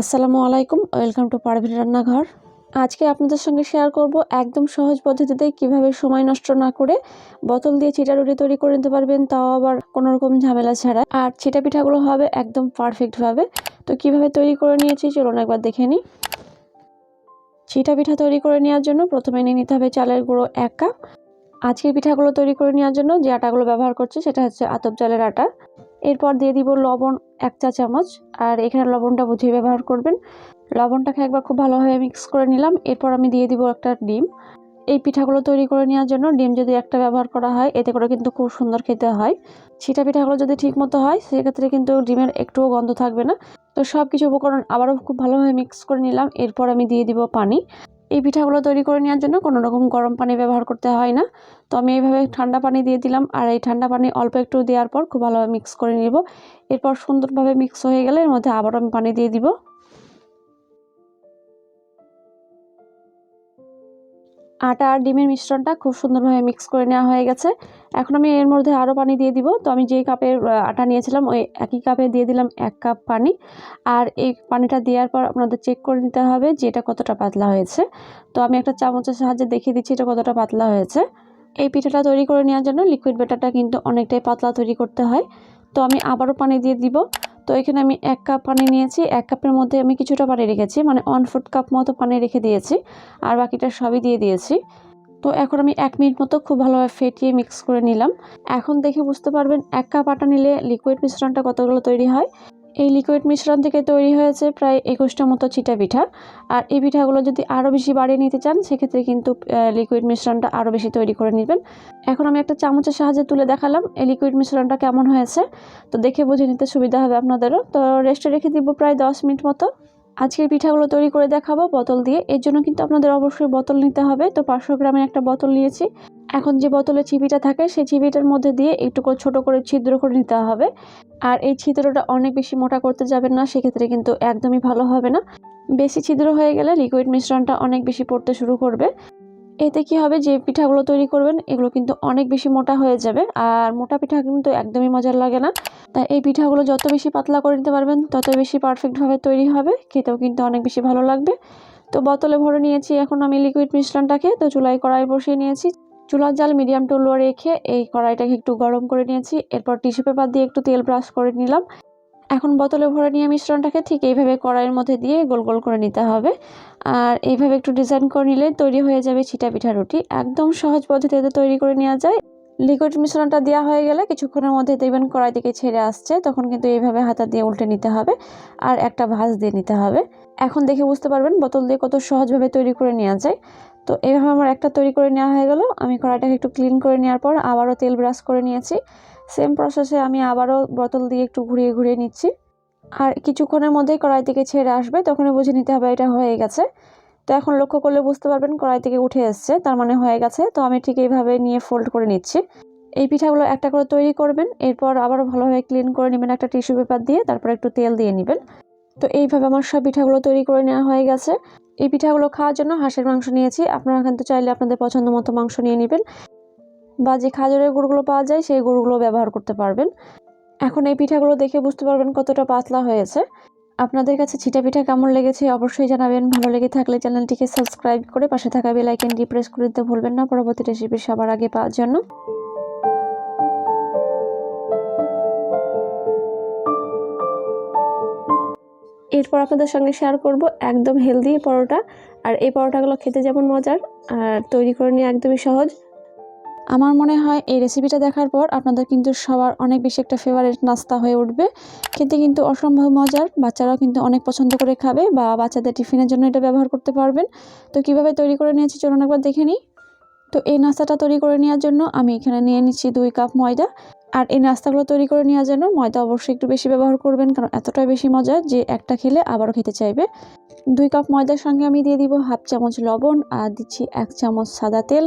আসসালামু আলাইকুম, welcome to Parvin রান্নাঘর। আজকে আপনাদের সঙ্গে শেয়ার করব একদম সহজ পদ্ধতিতে কীভাবে সময় নষ্ট না করে বোতল দিয়ে চিটা রুটি তৈরি করে নিতে পারবেন, তাও আবার কোনো রকম ঝামেলা ছাড়া। আর চিটা পিঠাগুলো হবে একদম পারফেক্টভাবে তো কীভাবে তৈরি করে নিয়েছি চলুন একবার দেখে নিই। চিটা পিঠা তৈরি করে নেওয়ার জন্য প্রথমে নিয়ে নিতে হবে চালের গুঁড়ো এক কাপ। আজকের পিঠাগুলো তৈরি করে নেওয়ার জন্য যে আটাগুলো ব্যবহার করছি সেটা হচ্ছে আতপ চালের আটা। এরপর দিয়ে দিব লবণ এক চা চামচ। আর এখানে লবণটা বুঝিয়ে ব্যবহার করবেন। লবণটাকে একবার খুব ভালোভাবে মিক্স করে নিলাম। এরপর আমি দিয়ে দিব একটা ডিম। এই পিঠাগুলো তৈরি করে নেওয়ার জন্য ডিম যদি একটা ব্যবহার করা হয়, এতে করে কিন্তু খুব সুন্দর খেতে হয়। ছিটা পিঠাগুলো যদি ঠিক মতো হয়, সেক্ষেত্রে কিন্তু ডিমের একটুও গন্ধ থাকবে না। তো সব কিছু উপকরণ আবারও খুব ভালোভাবে মিক্স করে নিলাম। এরপর আমি দিয়ে দিব পানি। এই পিঠাগুলো তৈরি করে নেওয়ার জন্য কোনো রকম গরম পানি ব্যবহার করতে হয় না। তো আমি এইভাবে ঠান্ডা পানি দিয়ে দিলাম আর এই ঠান্ডা পানি অল্প একটু দেওয়ার পর খুব ভালোভাবে মিক্স করে নিব। এরপর সুন্দরভাবে মিক্স হয়ে গেলে এর মধ্যে আবার আমি পানি দিয়ে দিব। আটা আর ডিমের মিশ্রণটা খুব সুন্দরভাবে মিক্স করে নেওয়া হয়ে গেছে। এখন আমি এর মধ্যে আরও পানি দিয়ে দিব। তো আমি যেই কাপের আটা নিয়েছিলাম, ওই একই কাপে দিয়ে দিলাম এক কাপ পানি। আর এই পানিটা দেওয়ার পর আপনাদের চেক করে নিতে হবে যে এটা কতটা পাতলা হয়েছে। তো আমি একটা চামচের সাহায্যে দেখিয়ে দিচ্ছি এটা কতটা পাতলা হয়েছে। এই পিঠাটা তৈরি করে নেওয়ার জন্য লিকুইড ব্যাটারটা কিন্তু অনেকটাই পাতলা তৈরি করতে হয়। তো আমি আবারও পানি দিয়ে দিব। তো এখানে আমি এক কাপ পানি নিয়েছি, এক কাপের মধ্যে আমি কিছুটা পানি রেখেছি মানে ওয়ান ফুট কাপ মতো পানি রেখে দিয়েছি, আর বাকিটা সবই দিয়ে দিয়েছি। তো এখন আমি এক মিনিট মতো খুব ভালোভাবে ফেটিয়ে মিক্স করে নিলাম। এখন দেখে বুঝতে পারবেন, এক কাপ আটা নিলে লিকুইড মিশ্রণটা কতগুলো তৈরি হয়। এই লিকুইড মিশ্রণ থেকে তৈরি হয়েছে প্রায় একুশটা মতো চিটা পিঠা। আর এই পিঠাগুলো যদি আরও বেশি বাড়িয়ে নিতে চান, সেক্ষেত্রে কিন্তু লিকুইড মিশ্রণটা আরও বেশি তৈরি করে নেবেন। এখন আমি একটা চামচের সাহায্যে তুলে দেখালাম এই লিকুইড মিশ্রণটা কেমন হয়েছে। তো দেখে বুঝে নিতে সুবিধা হবে আপনাদেরও। তো রেস্টে রেখে দিব প্রায় দশ মিনিট মতো। আজকের পিঠাগুলো তৈরি করে দেখাবো বোতল দিয়ে। এর জন্য কিন্তু আপনাদের অবশ্যই বোতল নিতে হবে। তো পাঁচশো গ্রামের একটা বোতল নিয়েছি। এখন যে বোতলে চিবিটা থাকে, সেই চিবিটার মধ্যে দিয়ে একটু করে ছোটো করে ছিদ্র করে নিতে হবে। আর এই ছিদ্রটা অনেক বেশি মোটা করতে যাবেন না, সেক্ষেত্রে কিন্তু একদমই ভালো হবে না। বেশি ছিদ্র হয়ে গেলে লিকুইড মিশ্রণটা অনেক বেশি পড়তে শুরু করবে। এতে কি হবে, যে পিঠাগুলো তৈরি করবেন, এগুলো কিন্তু অনেক বেশি মোটা হয়ে যাবে। আর মোটা পিঠা কিন্তু একদমই মজার লাগে না। তাই এই পিঠাগুলো যত বেশি পাতলা করে নিতে পারবেন, তত বেশি পারফেক্টভাবে তৈরি হবে। খেতেও কিন্তু অনেক বেশি ভালো লাগবে। তো বোতলে ভরে নিয়েছি, এখন আমি লিকুইড মিশ্রণটাকে। তো চুলাই কড়াই বসিয়ে নিয়েছি। চুলার জাল মিডিয়াম টু লো রেখে এই কড়াইটাকে একটু গরম করে নিয়েছি। এরপর টিস্যু পেপার দিয়ে একটু তেল ব্রাশ করে নিলাম। এখন বোতলে ভরে নিয়ে মিশ্রণটাকে ঠিক এইভাবে কড়াইয়ের মধ্যে দিয়ে গোল গোল করে নিতে হবে। আর এইভাবে একটু ডিজাইন করে নিলে তৈরি হয়ে যাবে ছিটা পিঠা রুটি। একদম সহজ পদ্ধতিতে তৈরি করে নেওয়া যায়। লিকুইড মিশ্রণটা দেওয়া হয়ে গেলে কিছুক্ষণের মধ্যে দেখবেন কড়াই থেকে ছেড়ে আসছে, তখন কিন্তু এইভাবে হাতা দিয়ে উল্টে নিতে হবে আর একটা ভাঁজ দিয়ে নিতে হবে। এখন দেখে বুঝতে পারবেন বোতল দিয়ে কত সহজভাবে তৈরি করে নেওয়া যায়। তো এইভাবে আমার একটা তৈরি করে নেওয়া হয়ে গেল। আমি কড়াইটাকে একটু ক্লিন করে নেওয়ার পর আবারও তেল ব্রাশ করে নিয়েছি। সেম প্রসেসে আমি আবারও বোতল দিয়ে একটু ঘুরিয়ে ঘুরিয়ে নিচ্ছি। আর কিছুক্ষণের মধ্যেই কড়াই থেকে ছেড়ে আসবে, তখনই বুঝে নিতে হবে এটা হয়ে গেছে। তো এখন লক্ষ্য করলে বুঝতে পারবেন কড়াই থেকে উঠে এসছে, তার মানে হয়ে গেছে। তো আমি ঠিক এইভাবে নিয়ে ফোল্ড করে নিচ্ছি। এই পিঠাগুলো একটা করে তৈরি করবেন, এরপর আবারও ভালোভাবে ক্লিন করে নেবেন একটা টিস্যু পেপার দিয়ে, তারপর একটু তেল দিয়ে নেবেন। তো এইভাবে আমার সব পিঠাগুলো তৈরি করে নেওয়া হয়ে গেছে। এই পিঠাগুলো খাওয়ার জন্য হাঁসের মাংস নিয়েছি, আপনারা কিন্তু চাইলে আপনাদের পছন্দ মতো মাংস নিয়ে নেবেন। বা যে খাজরের গুড়গুলো পাওয়া যায়, সেই গুড়গুলো ব্যবহার করতে পারবেন। এখন এই পিঠাগুলো দেখে বুঝতে পারবেন কতটা পাতলা হয়েছে। আপনাদের কাছে ছিটা পিঠা কেমন লেগেছে অবশ্যই জানাবেন। ভালো লেগে থাকলে চ্যানেলটিকে সাবস্ক্রাইব করে পাশে থাকা বেল আইকনটি প্রেস করে দিতে ভুলবেন না। পরবর্তী রেসিপি সবার আগে পাওয়ার জন্য। এরপর আপনাদের সঙ্গে শেয়ার করব একদম হেলদি পরোটা। আর এই পরোটাগুলো খেতে যেমন মজার, আর তৈরি করে নিয়ে একদমই সহজ। আমার মনে হয় এই রেসিপিটা দেখার পর আপনাদের কিন্তু সবার অনেক বেশি একটা ফেভারিট নাস্তা হয়ে উঠবে। খেতে কিন্তু অসম্ভব মজার, বাচ্চারাও কিন্তু অনেক পছন্দ করে খাবে বা বাচ্চাদের টিফিনের জন্য এটা ব্যবহার করতে পারবেন। তো কীভাবে তৈরি করে নিয়েছি চলুন একবার দেখে নিই। তো এই নাস্তাটা তৈরি করে নেওয়ার জন্য আমি এখানে নিয়ে নিচ্ছি দুই কাপ ময়দা। আর এই নাস্তাগুলো তৈরি করে নেওয়া যেন ময়দা অবশ্যই একটু বেশি ব্যবহার করবেন, কারণ এতটাই বেশি মজা যে একটা খেলে আবারও খেতে চাইবে। দুই কাপ ময়দার সঙ্গে আমি দিয়ে দিব হাফ চামচ লবণ আর দিচ্ছি এক চামচ সাদা তেল।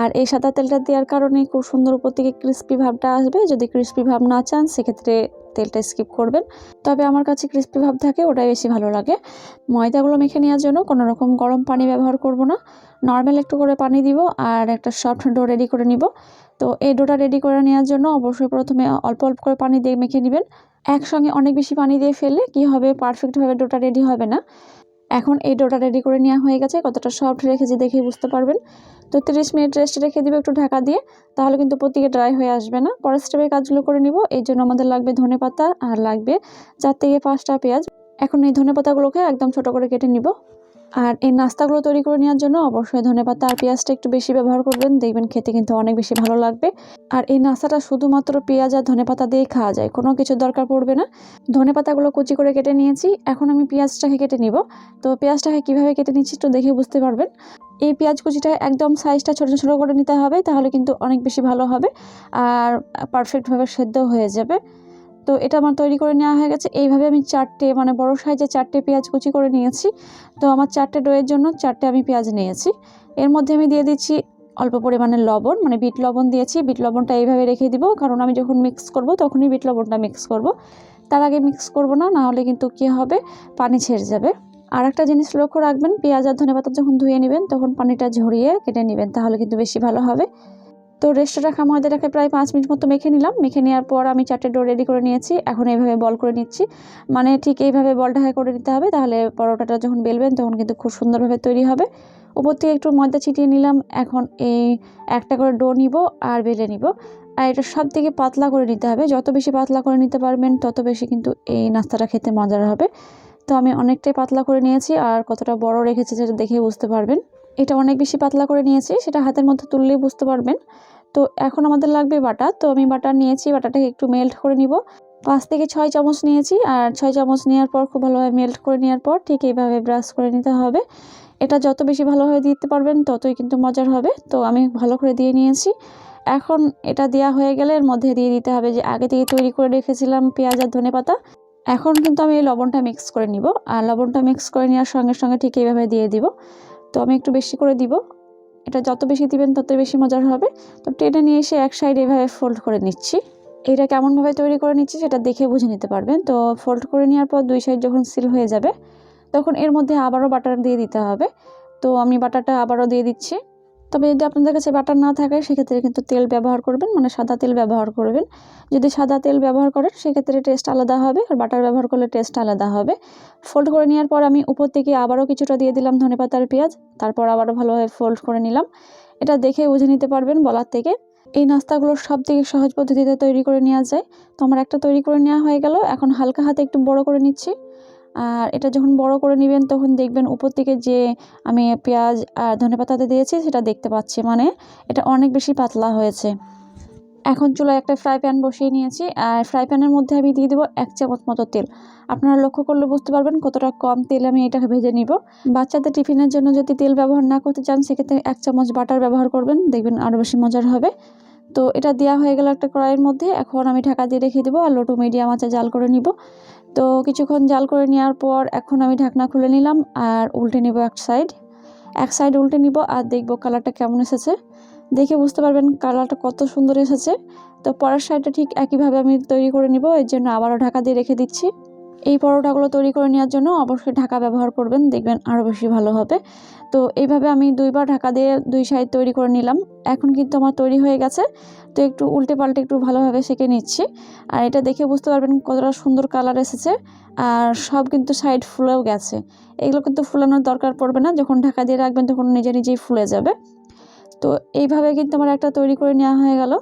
আর এই সাদা তেলটা দেওয়ার কারণে খুব সুন্দর উপর থেকে ক্রিস্পি ভাবটা আসবে। যদি ক্রিস্পি ভাব না চান, সেক্ষেত্রে তেলটা স্কিপ করবেন। তবে আমার কাছে ক্রিস্পি ভাব থাকে, ওটাই বেশি ভালো লাগে। ময়দাগুলো মেখে নেওয়ার জন্য কোনো রকম গরম পানি ব্যবহার করব না। নর্মাল একটু করে পানি দিব আর একটা সফট ডো রেডি করে নিব। তো এই ডোটা রেডি করে নেওয়ার জন্য অবশ্যই প্রথমে অল্প অল্প করে পানি দিয়ে মেখে নেবেন। একসঙ্গে অনেক বেশি পানি দিয়ে ফেললে কি হবে? পারফেক্টভাবে ডোটা রেডি হবে না। এখন এই ডোটা রেডি করে নেওয়া হয়ে গেছে। কতটা সফট রেখেছি দেখে বুঝতে পারবেন। তো তিরিশ মিনিট রেস্ট রেখে দিব একটু ঢাকা দিয়ে, তাহলে কিন্তু প্রতিকে ড্রাই হয়ে আসবে না। পরের স্টেপের কাজগুলো করে নিব। এই জন্য আমাদের লাগবে ধনে পাতা আর লাগবে চার থেকে পাঁচটা পেঁয়াজ। এখন এই ধনে পাতাগুলোকে একদম ছোট করে কেটে নিব। আর এই নাস্তাগুলো তৈরি করে নেওয়ার জন্য অবশ্যই ধনেপাতা আর পেঁয়াজটা একটু বেশি ব্যবহার করবেন। দেখবেন খেতে কিন্তু অনেক বেশি ভালো লাগবে। আর এই নাস্তাটা শুধুমাত্র পেঁয়াজ আর ধনেপাতা দিয়ে খাওয়া যায়, কোনো কিছুর দরকার পড়বে না। ধনেপাতাগুলো কুচি করে কেটে নিয়েছি, এখন আমি পেঁয়াজটাকে কেটে নিব। তো পেঁয়াজটাকে কীভাবে কেটে নিচ্ছি একটু দেখে বুঝতে পারবেন। এই পেঁয়াজ কুচিটা একদম সাইজটা ছোটো ছোটো করে নিতে হবে, তাহলে কিন্তু অনেক বেশি ভালো হবে। আর পারফেক্টভাবে সেদ্ধ হয়ে যাবে। তো এটা আমার তৈরি করে নেওয়া হয়ে গেছে। এইভাবে আমি চারটে মানে বড় সাইজে চারটে পেঁয়াজ কুচি করে নিয়েছি। তো আমার চারটে ডোয়ের জন্য চারটে আমি পেঁয়াজ নিয়েছি। এর মধ্যে আমি দিয়ে দিচ্ছি অল্প পরিমাণে লবণ মানে বিট লবণ দিয়েছি। বিট লবণটা এইভাবে রেখে দিব, কারণ আমি যখন মিক্স করব তখনই বিট লবণটা মিক্স করব। তার আগে মিক্স করব না না হলে কিন্তু কী হবে? পানি ছেড়ে যাবে। আর একটা জিনিস লক্ষ্য রাখবেন, পেঁয়াজ আর ধনে পাতা যখন ধুয়ে নেবেন, তখন পানিটা ঝরিয়ে কেটে নেবেন, তাহলে কিন্তু বেশি ভালো হবে। তো রেস্টে রাখা ময়দাটাকে প্রায় পাঁচ মিনিট মতো মেখে নিলাম। মেখে নেওয়ার পর আমি চারটে ডো রেডি করে নিয়েছি। এখন এইভাবে বল করে নিচ্ছি। মানে ঠিক এইভাবে বলটা করে নিতে হবে, তাহলে পরোটাটা যখন বেলবেন তখন কিন্তু খুব সুন্দরভাবে তৈরি হবে। উপর থেকে একটু ময়দা ছিটিয়ে নিলাম। এখন এই একটা করে ডো নিব আর বেলে নিব। আর এটা সব থেকে পাতলা করে নিতে হবে। যত বেশি পাতলা করে নিতে পারবেন, তত বেশি কিন্তু এই নাস্তাটা খেতে মজার হবে। তো আমি অনেকটাই পাতলা করে নিয়েছি। আর কতটা বড় রেখেছি সেটা দেখে বুঝতে পারবেন। এটা অনেক বেশি পাতলা করে নিয়েছি, সেটা হাতের মধ্যে তুললেই বুঝতে পারবেন। তো এখন আমাদের লাগবে বাটা, তো আমি বাটার নিয়েছি, বাটাটাকে একটু মেল্ট করে নিব। পাঁচ থেকে ছয় চামচ নিয়েছি, আর ছয় চামচ নেওয়ার পর খুব ভালোভাবে মেল্ট করে নেওয়ার পর ঠিক এইভাবে ব্রাশ করে নিতে হবে। এটা যত বেশি ভালোভাবে দিতে পারবেন, ততই কিন্তু মজার হবে। তো আমি ভালো করে দিয়ে নিয়েছি। এখন এটা দেওয়া হয়ে গেলে এর মধ্যে দিয়ে দিতে হবে যে আগে থেকে তৈরি করে রেখেছিলাম পেঁয়াজ আর ধনে পাতা। এখন কিন্তু আমি এই লবণটা মিক্স করে নিব, আর লবণটা মিক্স করে নেওয়ার সঙ্গে সঙ্গে ঠিক এইভাবে দিয়ে দিব। তো আমি একটু বেশি করে দিব। এটা যত বেশি দিবেন তত বেশি মজার হবে। তো টেনে নিয়ে এসে এক সাইড এভাবে ফোল্ড করে নিচ্ছি। এটা কেমনভাবে তৈরি করে নিচ্ছি সেটা দেখে বুঝে নিতে পারবেন। তো ফোল্ড করে নেওয়ার পর দুই সাইড যখন সিল হয়ে যাবে, তখন এর মধ্যে আবারও বাটার দিয়ে দিতে হবে। তো আমি বাটারটা আবারও দিয়ে দিচ্ছি। তবে যদি আপনাদের কাছে বাটার না থাকে, সেক্ষেত্রে কিন্তু তেল ব্যবহার করবেন মানে সাদা তেল ব্যবহার করবেন। যদি সাদা তেল ব্যবহার করেন, সেক্ষেত্রে টেস্ট আলাদা হবে আর বাটার ব্যবহার করলে টেস্ট আলাদা হবে। ফোল্ড করে নেওয়ার পর আমি উপর থেকে আবারও কিছুটা দিয়ে দিলাম ধনে পাতার পেঁয়াজ, তারপর আবারও ভালোভাবে ফোল্ড করে নিলাম। এটা দেখে বুঝে নিতে পারবেন বলার থেকে। এই নাস্তাগুলো সব থেকে সহজ পদ্ধতিতে তৈরি করে নেওয়া যায়। তো আমার একটা তৈরি করে নেওয়া হয়ে গেল, এখন হালকা হাতে একটু বড় করে নিচ্ছি। আর এটা যখন বড় করে নেবেন, তখন দেখবেন উপর থেকে যে আমি পেঁয়াজ আর ধনে পাতাতে দিয়েছি, সেটা দেখতে পাচ্ছি। মানে এটা অনেক বেশি পাতলা হয়েছে। এখন চুলায় একটা ফ্রাই প্যান বসিয়ে নিয়েছি, আর ফ্রাই প্যানের মধ্যে আমি দিয়ে দেবো এক চামচ মতো তেল। আপনারা লক্ষ্য করলে বুঝতে পারবেন কতটা কম তেল আমি এটাকে ভেজে নিব। বাচ্চাদের টিফিনের জন্য যদি তেল ব্যবহার না করতে চান, সেক্ষেত্রে এক চামচ বাটার ব্যবহার করবেন, দেখবেন আরও বেশি মজার হবে। তো এটা দেওয়া হয়ে গেল একটা কড়াইয়ের মধ্যে। এখন আমি ঢাকা দিয়ে রেখে দেবো আর লোটো মিডিয়াম আছে জাল করে নিব। তো কিছুক্ষণ জাল করে নেওয়ার পর এখন আমি ঢাকনা খুলে নিলাম আর উল্টে নিব এক সাইড। এক সাইড উল্টে নিব আর দেখব কালারটা কেমন এসেছে। দেখে বুঝতে পারবেন কালারটা কত সুন্দর এসেছে। তো পরের সাইডটা ঠিক একইভাবে আমি তৈরি করে নিব, এর জন্য আবারও ঢাকা দিয়ে রেখে দিচ্ছি। এই পরোটাগুলো তৈরি করে নেওয়ার জন্য অবশ্যই ঢাকা ব্যবহার করবেন, দেখবেন আরও বেশি ভালো হবে। তো এইভাবে আমি দুইবার ঢাকা দিয়ে দুই সাইড তৈরি করে নিলাম। এখন কিন্তু আমার তৈরি হয়ে গেছে, তো একটু উল্টে পাল্টে একটু ভালোভাবে সেঁকে নিচ্ছি। আর এটা দেখে বুঝতে পারবেন কতটা সুন্দর কালার এসেছে, আর সব কিন্তু সাইড ফুলেও গেছে। এগুলো কিন্তু ফুলানোর দরকার পড়বে না, যখন ঢাকা দিয়ে রাখবেন তখন নিজে নিজেই ফুলে যাবে। তো এইভাবে কিন্তু আমার একটা তৈরি করে নেওয়া হয়ে গেল।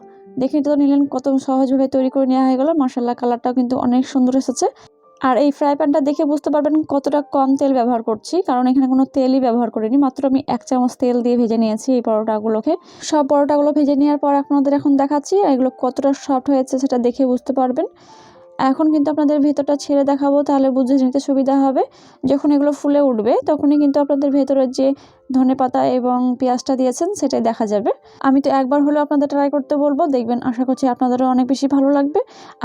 দেখে তো নিলেন কত সহজভাবে তৈরি করে নেওয়া হয়ে গেল মশাল্লা কালারটাও কিন্তু অনেক সুন্দর এসেছে। আর এই ফ্রাই প্যানটা দেখে বুঝতে পারবেন কতটা কম তেল ব্যবহার করছি, কারণ এখানে কোনো তেলই ব্যবহার করিনি, মাত্র আমি এক চামচ তেল দিয়ে ভেজে নিয়েছি এই পরোটাগুলোকে। সব পরোটাগুলো ভেজে নেওয়ার পর আপনাদের এখন দেখাচ্ছি এগুলো কতটা সফট হয়েছে সেটা দেখে বুঝতে পারবেন। এখন কিন্তু আপনাদের ভেতরটা ছেড়ে দেখাবো, তাহলে বুঝে নিতে সুবিধা হবে। যখন এগুলো ফুলে উঠবে, তখনই কিন্তু আপনাদের ভেতরের যে ধনে পাতা এবং পেঁয়াজটা দিয়েছেন, সেটাই দেখা যাবে। আমি তো একবার হলেও আপনাদের ট্রাই করতে বলব, দেখবেন আশা করছি আপনাদেরও অনেক বেশি ভালো লাগবে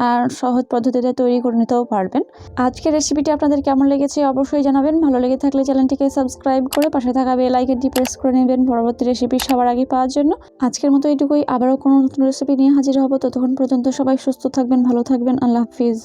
আর সহজ পদ্ধতিতে তৈরি করে নিতেও পারবেন। আজকের রেসিপিটি আপনাদের কেমন লেগেছে অবশ্যই জানাবেন, ভালো লেগে থাকলে চ্যানেলটিকে সাবস্ক্রাইব করে পাশে থাকা বেল আইকনটি প্রেস করে নেবেন পরবর্তী রেসিপি সবার আগে পাওয়ার জন্য। আজকের মতো এইটুকুই, আবারও কোনো নতুন রেসিপি নিয়ে হাজির হব, ততক্ষণ পর্যন্ত সবাই সুস্থ থাকবেন, ভালো থাকবেন, আল্লাহ হাফিজ।